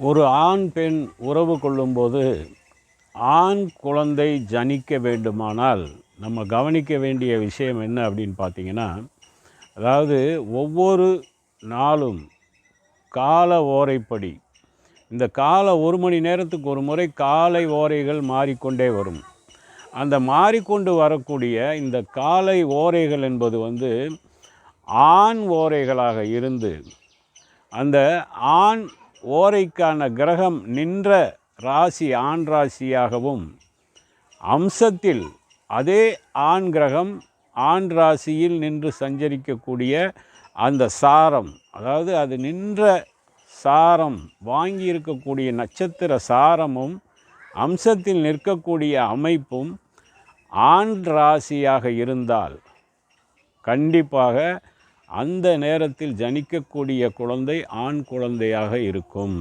ஒரு ஆண் பெண் உறவு கொள்ளும்போது ஆண் குழந்தை ஜனிக்க வேண்டுமானால் நம்ம கவனிக்க வேண்டிய விஷயம் என்ன அப்படின்னு பார்த்தீங்கன்னா அதாவது ஒவ்வொரு நாளும் கால ஓரைப்படி இந்த கால ஒரு மணி நேரத்துக்கு ஒரு முறை காலை ஓரைகள் மாறிக்கொண்டே வரும். அந்த மாறிக்கொண்டு வரக்கூடிய இந்த காலை ஓரைகள் என்பது வந்து ஆண் ஓரைகளாக இருந்து அந்த ஆண் ஓரைக்கான கிரகம் நின்ற ராசி ஆண் ராசியாகவும் அம்சத்தில் அதே ஆண் கிரகம் ஆண் ராசியில் நின்று சஞ்சரிக்கக்கூடிய அந்த சாரம் அதாவது அது நின்ற சாரம் வாங்கி இருக்கக்கூடிய நட்சத்திர சாரமும் அம்சத்தில் நிற்கக்கூடிய அமைப்பும் ஆண் ராசியாக இருந்தால் கண்டிப்பாக அந்த நேரத்தில் ஜனிக்கக்கூடிய குழந்தை ஆண் குழந்தையாக இருக்கும்.